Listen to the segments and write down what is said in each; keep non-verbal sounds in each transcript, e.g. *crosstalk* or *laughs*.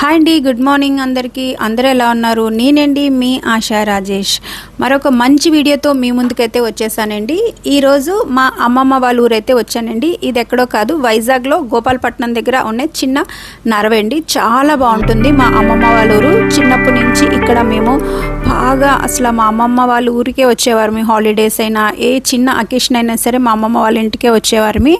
Hi అండి good morning అందరికీ. అందరూ ఎలా ఉన్నారు? నేనండి మీ ఆశా రాజేష్. మరొక మంచి వీడియోతో మీ ముందుకైతే వచ్చేసానండి. ఈరోజు మా అమ్మమ్మ వాళ్ళ ఊరైతే వచ్చానండి. ఇది ఎక్కడో కాదు వైజాగ్లో గోపాలపట్నం దగ్గర ఉన్న చిన్న నరవండి చాలా బాగుంటుంది మా అమ్మమ్మ వాళ్ళ ఊరు. చిన్నప్పటి నుంచి ఇక్కడ మేము బాగా అసలు మా అమ్మమ్మ వాళ్ళ ఊరికే వచ్చేవారు మీ హాలిడేస్ అయినా ఏ చిన్న అకేషన్ అయినా సరే మా అమ్మమ్మ వాళ్ళ ఇంటికే వచ్చేవారు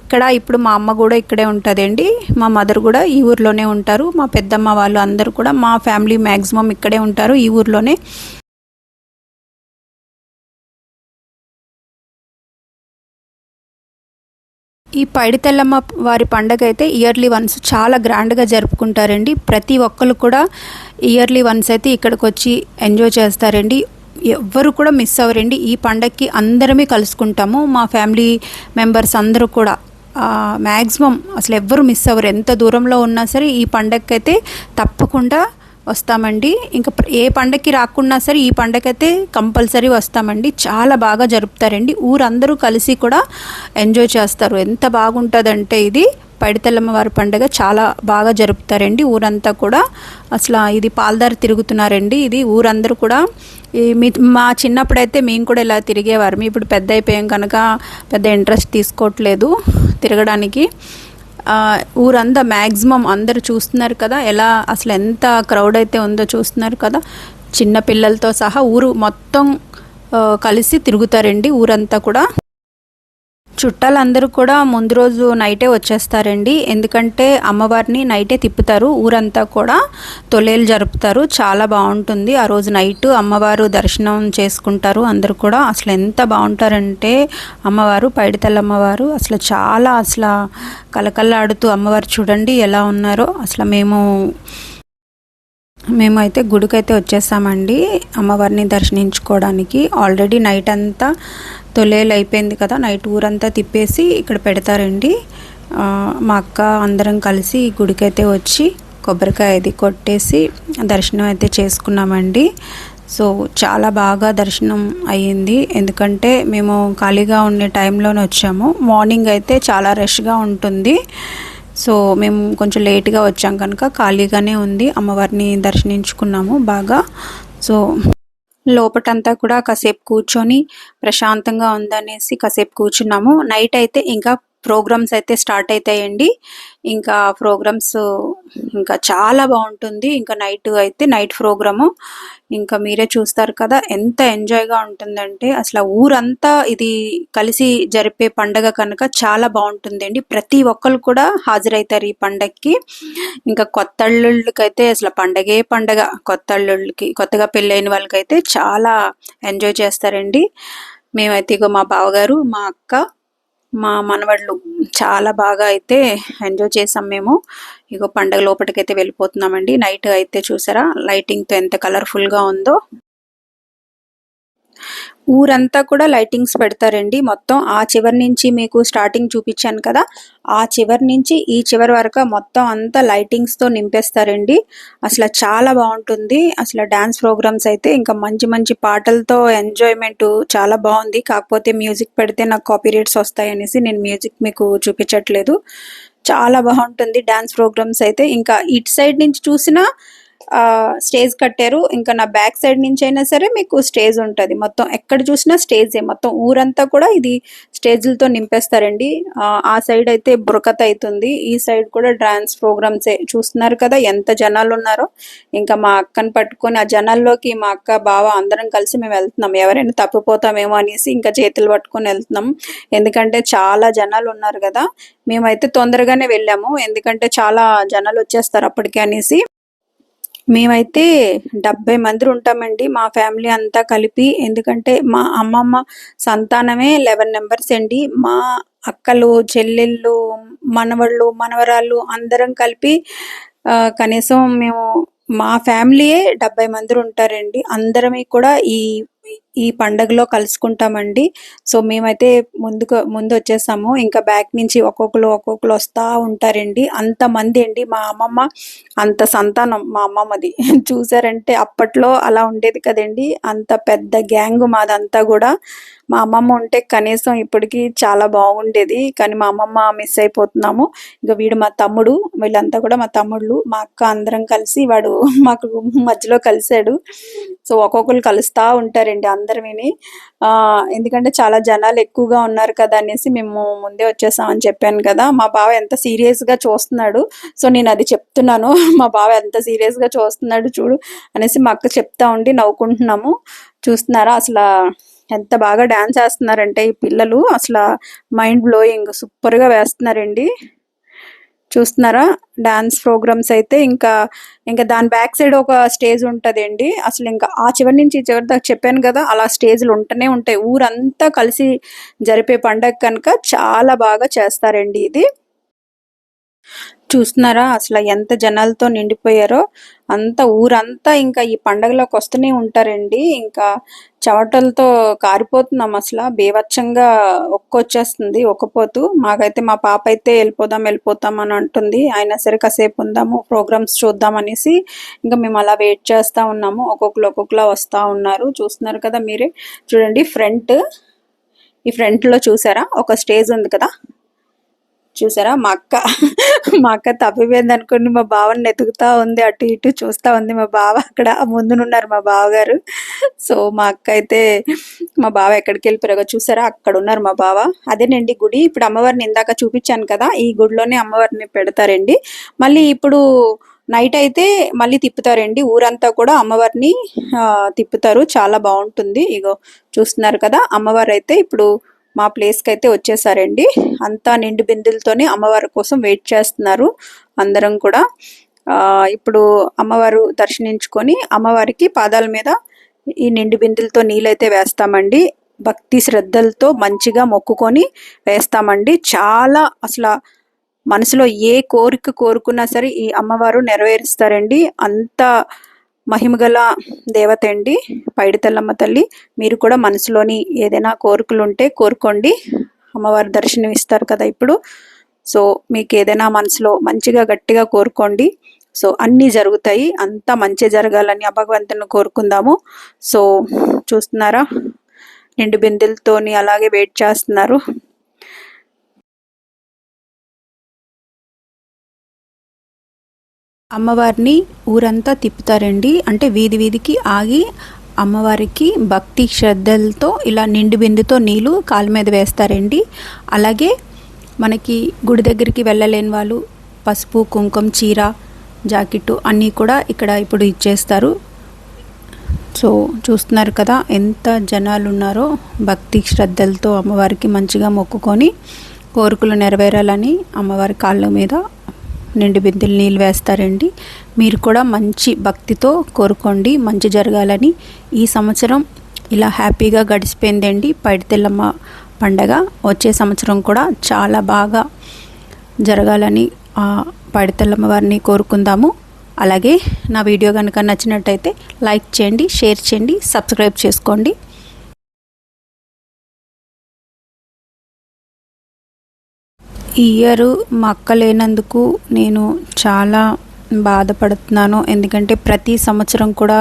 ఇక్కడ ఇప్పుడు మా అమ్మ కూడా ఇక్కడే ఉంటుందండి. మా మదర్ కూడా ఈ ఊర్లోనే ఉంటారు. మా పెద్దమ్మ వాళ్ళు అందరూ కూడా మా ఫ్యామిలీ మ్యాక్సిమం ఇక్కడే ఉంటారు ఈ ఊర్లోనే. ఈ పైడితెల్లమ్మ వారి పండగ అయితే ఇయర్లీ వన్స్ చాలా గ్రాండ్గా జరుపుకుంటారండి. ప్రతి ఒక్కరు కూడా ఇయర్లీ వన్స్ అయితే ఇక్కడికి వచ్చి ఎంజాయ్ చేస్తారండి. ఎవ్వరు కూడా మిస్ అవ్వరండి. ఈ పండగకి అందరమే కలుసుకుంటాము మా ఫ్యామిలీ మెంబర్స్ అందరూ కూడా. మ్యాక్సిమం అసలు ఎవ్వరు మిస్ అవ్వరు. ఎంత దూరంలో ఉన్నా సరే ఈ పండగకైతే అయితే తప్పకుండా వస్తామండి. ఇంకా ఏ పండగకి రాకున్నా సరే ఈ పండగకైతే కంపల్సరీ వస్తామండి. చాలా బాగా జరుపుతారండి. ఊరందరూ కలిసి కూడా ఎంజాయ్ చేస్తారు. ఎంత బాగుంటుందంటే ఇది. పైడితెల్లమ్మవారి పండుగ చాలా బాగా జరుపుతారండి. ఊరంతా కూడా అసలు ఇది పాలదారి తిరుగుతున్నారండి. ఇది ఊరందరూ కూడా ఈ మీ మా చిన్నప్పుడైతే మేము కూడా ఇలా తిరిగేవారు. ఇప్పుడు పెద్ద అయిపోయాం కనుక పెద్ద ఇంట్రెస్ట్ తీసుకోవట్లేదు తిరగడానికి. ఊరంతా మ్యాక్సిమం అందరు చూస్తున్నారు కదా ఎలా అసలు ఎంత క్రౌడ్ అయితే ఉందో చూస్తున్నారు కదా. చిన్న పిల్లలతో సహా ఊరు మొత్తం కలిసి తిరుగుతారండి ఊరంతా కూడా. చుట్టాలందరూ కూడా ముందు రోజు నైటే వచ్చేస్తారండి. ఎందుకంటే అమ్మవారిని నైటే తిప్పుతారు. ఊరంతా కూడా తొలేలు జరుపుతారు. చాలా బాగుంటుంది. ఆ రోజు నైట్ అమ్మవారు దర్శనం చేసుకుంటారు. అందరూ కూడా అసలు ఎంత బాగుంటారంటే అమ్మవారు పైడితల్లి అమ్మవారు అసలు చాలా అసలు కలకల్లాడుతూ అమ్మవారు చూడండి ఎలా ఉన్నారో. అసలు మేము మేమైతే గుడికైతే వచ్చేసామండి అమ్మవారిని దర్శించుకోవడానికి. ఆల్రెడీ నైట్ అంతా తొలేలు అయిపోయింది కదా నైట్ ఊరంతా తిప్పేసి ఇక్కడ పెడతారండి. మా అక్క అందరం కలిసి గుడికైతే వచ్చి కొబ్బరికాయ అది కొట్టేసి దర్శనం అయితే చేసుకున్నామండి. సో చాలా బాగా దర్శనం అయ్యింది. ఎందుకంటే మేము ఖాళీగా ఉండే టైంలోనే వచ్చాము. మార్నింగ్ అయితే చాలా రష్గా ఉంటుంది. సో మేము కొంచెం లేట్గా వచ్చాం కనుక ఖాళీగానే ఉంది. అమ్మవారిని దర్శించుకున్నాము బాగా. సో లోపటంతా కూడా కాసేపు కూర్చొని ప్రశాంతంగా ఉందనేసి కాసేపు కూర్చున్నాము. నైట్ అయితే ఇంకా ప్రోగ్రామ్స్ అయితే స్టార్ట్ అవుతాయండి ఇంకా ప్రోగ్రామ్స్ ఇంకా చాలా బాగుంటుంది. ఇంకా నైట్ అయితే నైట్ ప్రోగ్రాము. ఇంకా మీరే చూస్తారు కదా ఎంత ఎంజాయ్గా ఉంటుందంటే అసలు ఊరంతా ఇది కలిసి జరిపే పండగ కనుక చాలా బాగుంటుందండి. ప్రతి ఒక్కరు కూడా హాజరవుతారు ఈ పండగకి ఇంకా కొత్త అల్లుళ్ళకైతే అసలు పండగే పండగ. కొత్త అల్లుళ్ళకి కొత్తగా పెళ్ళైన వాళ్ళకైతే చాలా ఎంజాయ్ చేస్తారండి. మేమైతే ఇగో మా బావగారు మా అక్క మా మనవళ్ళు చాలా బాగా అయితే ఎంజాయ్ చేసాం మేము. ఇగో పండగ లోపలికైతే వెళ్ళిపోతున్నామండి. నైట్ అయితే చూసారా? లైటింగ్తో ఎంత కలర్ఫుల్గా ఉందో. ఊరంతా కూడా లైటింగ్స్ పెడతారండి. మొత్తం ఆ చివరి నుంచి మీకు స్టార్టింగ్ చూపించాను కదా ఆ చివరి నుంచి ఈ చివరి వరకు మొత్తం అంతా లైటింగ్స్తో నింపేస్తారండి. అసలు చాలా బాగుంటుంది. అసలు డ్యాన్స్ ప్రోగ్రామ్స్ అయితే ఇంకా మంచి మంచి పాటలతో ఎంజాయ్మెంట్ చాలా బాగుంది. కాకపోతే మ్యూజిక్ పెడితే నాకు కాపీ రేట్స్ వస్తాయనేసి నేను మ్యూజిక్ మీకు చూపించట్లేదు. చాలా బాగుంటుంది డ్యాన్స్ ప్రోగ్రామ్స్ అయితే. ఇంకా ఇటు సైడ్ నుంచి చూసినా స్టేజ్ కట్టారు. ఇంకా నా బ్యాక్ సైడ్ నుంచి అయినా సరే మీకు స్టేజ్ ఉంటుంది. మొత్తం ఎక్కడ చూసినా స్టేజే. మొత్తం ఊరంతా కూడా ఇది స్టేజ్లతో నింపేస్తారండి. ఆ సైడ్ అయితే బురకత అవుతుంది ఈ సైడ్ కూడా డ్యాన్స్ ప్రోగ్రామ్సే. చూస్తున్నారు కదా ఎంత జనాలు ఉన్నారో. ఇంకా మా అక్కని పట్టుకొని ఆ జనాల్లోకి మా అక్క బావ అందరం కలిసి మేము వెళ్తున్నాం. ఎవరైనా తప్పిపోతామేమో అనేసి ఇంకా చేతులు పట్టుకొని వెళ్తున్నాం. ఎందుకంటే చాలా జనాలు ఉన్నారు కదా. మేమైతే తొందరగానే వెళ్ళాము. ఎందుకంటే చాలా జనాలు వచ్చేస్తారు అప్పటికే అనేసి. మేమైతే డెబ్బై మంది ఉంటామండి. మా ఫ్యామిలీ అంతా కలిపి. ఎందుకంటే మా అమ్మమ్మ సంతానమే లెవెన్ మెంబర్స్ అండి. మా అక్కలు చెల్లెళ్ళు మనవళ్ళు మనవరాళ్ళు అందరం కలిపి కనీసం మేము మా ఫ్యామిలీయే డెబ్బై మంది ఉంటారండి. అందరమీ కూడా ఈ ఈ పండగలో కలుసుకుంటామండి. సో మేమైతే ముందుకు ముందు వచ్చేసాము ఇంకా బ్యాక్ నుంచి ఒక్కొక్కరు ఒక్కొక్కరు వస్తూ ఉంటారండి. అంతమంది అండి. మా అమ్మమ్మ అంత సంతానం మా అమ్మమ్మది. *laughs* చూసారంటే అప్పట్లో అలా ఉండేది కదండి. అంత పెద్ద గ్యాంగ్ మాదంతా కూడా. మా అమ్మమ్మ ఉంటే కనీసం ఇప్పటికి చాలా బాగుండేది. కానీ మా అమ్మమ్మ మిస్ అయిపోతున్నాము. ఇంకా వీడు మా తమ్ముడు వీళ్ళంతా కూడా మా తమ్ముళ్ళు మా అక్క అందరం కలిసి వాడు మాకు మధ్యలో కలిశాడు సో ఒక్కొక్కరు కలుస్తూ ఉంటారండి అందరు విని ఎందుకంటే చాలా జనాలు ఎక్కువగా ఉన్నారు కదా అనేసి మేము ముందే వచ్చేసామని చెప్పాను కదా. మా బావ ఎంత సీరియస్గా చూస్తున్నాడు. సో నేను అది చెప్తున్నాను. *laughs* మా బావ ఎంత సీరియస్గా చూస్తున్నాడు చూడు అనేసి మా అక్క చెప్తా ఉండి నవ్వుకుంటున్నాము. చూస్తున్నారా? అసలు ఎంత బాగా డాన్స్ వేస్తున్నారంటే ఈ పిల్లలు. అసలు మైండ్ బ్లోయింగ్ సూపర్గా వేస్తున్నారండి. చూస్తున్నారా? డాన్స్ ప్రోగ్రామ్స్ అయితే ఇంకా ఇంకా దాని బ్యాక్ సైడ్ ఒక స్టేజ్ ఉంటదండి. అసలు ఇంకా ఆ చివరి నుంచి చివరి దాకా చెప్పాను కదా అలా స్టేజ్లు ఉంటూనే ఉంటాయి. ఊరంతా కలిసి జరిపే పండగ కనుక చాలా బాగా చేస్తారండి ఇది. చూస్తున్నారా? అసలు ఎంత జనాలతో నిండిపోయారో. అంత ఊరంతా ఇంకా ఈ పండగలోకి వస్తూనే ఉంటారండి. ఇంకా చెమటలతో కారిపోతున్నాం అసలు. బీభత్సంగా ఒక్కొచ్చేస్తుంది ఒక్కపోతూ. మాకైతే మా పాప అయితే వెళ్ళిపోదాం వెళ్ళిపోతాం అని అంటుంది. అయినా సరే కాసేపు ఉందాము ప్రోగ్రామ్స్ చూద్దాం అనేసి ఇంకా మేము అలా వెయిట్ చేస్తూ ఉన్నాము. ఒక్కొక్కరు ఒక్కొక్కలా వస్తూ ఉన్నారు. చూస్తున్నారు కదా మీరే. చూడండి ఫ్రంట్. ఈ ఫ్రంట్లో చూసారా? ఒక స్టేజ్ ఉంది కదా. చూసారా? మా అక్క మా అక్క తప్పిపోయింది అనుకోండి మా బావని ఎతుకుతా ఉంది అటు ఇటు చూస్తా ఉంది మా బావ. అక్కడ ముందునున్నారు మా బావగారు. సో మా అక్క అయితే మా బావ ఎక్కడికి వెళ్ళిపోయారో చూసారా? అక్కడ ఉన్నారు మా బావ. అదేనండి గుడి. ఇప్పుడు అమ్మవారిని ఇందాక చూపించాను కదా ఈ గుడిలోనే అమ్మవారిని పెడతారండి. మళ్ళీ ఇప్పుడు నైట్ అయితే మళ్ళీ తిప్పుతారండి. ఊరంతా కూడా అమ్మవారిని తిప్పుతారు. చాలా బాగుంటుంది. ఇగో చూస్తున్నారు కదా అమ్మవారు అయితే ఇప్పుడు మా ప్లేస్కి అయితే వచ్చేసారండి. అంతా నిండు బిందులతోనే అమ్మవారి కోసం వెయిట్ చేస్తున్నారు అందరం కూడా. ఇప్పుడు అమ్మవారు దర్శనించుకొని అమ్మవారికి పాదాల మీద ఈ నిండు బిందులతో నీళ్ళైతే వేస్తామండి. భక్తి శ్రద్ధలతో మంచిగా మొక్కుకొని వేస్తామండి. చాలా అసలు మనసులో ఏ కోరిక కోరుకున్నా సరే ఈ అమ్మవారు నెరవేరుస్తారండి. అంత మహిమగల దేవత అండి పైడితల్లమ్మ తల్లి. మీరు కూడా మనసులోని ఏదైనా కోరికలు ఉంటే కోరుకోండి. అమ్మవారి దర్శనం ఇస్తారు కదా ఇప్పుడు. సో మీకు ఏదైనా మనసులో మంచిగా గట్టిగా కోరుకోండి. సో అన్నీ జరుగుతాయి. అంతా మంచి జరగాలని భగవంతుని కోరుకుందాము. సో చూస్తున్నారా? నిండు బిందెలతోని అలాగే వెయిట్ చేస్తున్నారు. అమ్మవారిని ఊరంతా తిప్పుతారండి. అంటే వీధి వీధికి ఆగి అమ్మవారికి భక్తి శ్రద్ధలతో ఇలా నిండు బిందుతో నీళ్ళు కాలు మీద వేస్తారండి. అలాగే మనకి గుడి దగ్గరికి వెళ్ళలేని వాళ్ళు పసుపు కుంకుమ చీర జాకెట్టు అన్నీ కూడా ఇక్కడ ఇప్పుడు ఇచ్చేస్తారు. సో చూస్తున్నారు కదా ఎంత జనాలు ఉన్నారో భక్తి శ్రద్ధలతో అమ్మవారికి మంచిగా మొక్కుకొని కోరికలు నెరవేరాలని అమ్మవారి కాళ్ళ మీద నిండు బిందెలు నీళ్ళు వేస్తారండి. మీరు కూడా మంచి భక్తితో కోరుకోండి. మంచి జరగాలని ఈ సంవత్సరం ఇలా హ్యాపీగా గడిచిపోయిందండి. పైడితెల్లమ్మ పండగ వచ్చే సంవత్సరం కూడా చాలా బాగా జరగాలని పైడితెల్లమ్మ వారిని కోరుకుందాము. అలాగే నా వీడియో కనుక నచ్చినట్టయితే లైక్ చేయండి షేర్ చేయండి సబ్స్క్రైబ్ చేసుకోండి. ఇయర్ మా అక్క లేనందుకు నేను చాలా బాధపడుతున్నాను. ఎందుకంటే ప్రతి సంవత్సరం కూడా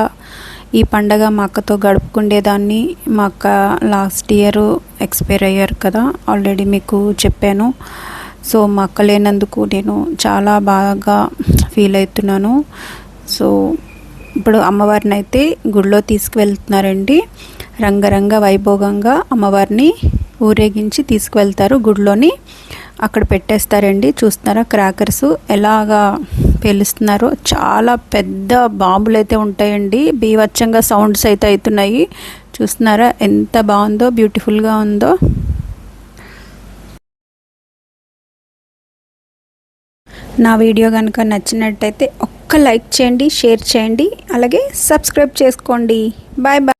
ఈ పండగ మా అక్కతో గడుపుకుండేదాన్ని. మా అక్క లాస్ట్ ఇయర్ ఎక్స్పైర్ అయ్యారు కదా ఆల్రెడీ మీకు చెప్పాను. సో మా అక్క లేనందుకు నేను చాలా బాగా ఫీల్ అవుతున్నాను. సో ఇప్పుడు అమ్మవారిని అయితే గుడిలో తీసుకువెళ్తున్నారండి. రంగరంగ వైభోగంగా అమ్మవారిని ఊరేగించి తీసుకువెళ్తారు గుడిలోని. అక్కడ పెట్టేస్తారండి. చూస్తున్నారా? క్రాకర్స్ ఎలాగా పేలుస్తున్నారో. చాలా పెద్ద బాంబులు అయితే ఉంటాయండి. బీవచ్చంగా సౌండ్స్ అయితే అవుతున్నాయి. చూస్తున్నారా? ఎంత బాగుందో బ్యూటిఫుల్గా ఉందో. నా వీడియో కనుక నచ్చినట్టయితే ఒక్క లైక్ చేయండి షేర్ చేయండి అలాగే సబ్స్క్రైబ్ చేసుకోండి. Bye bye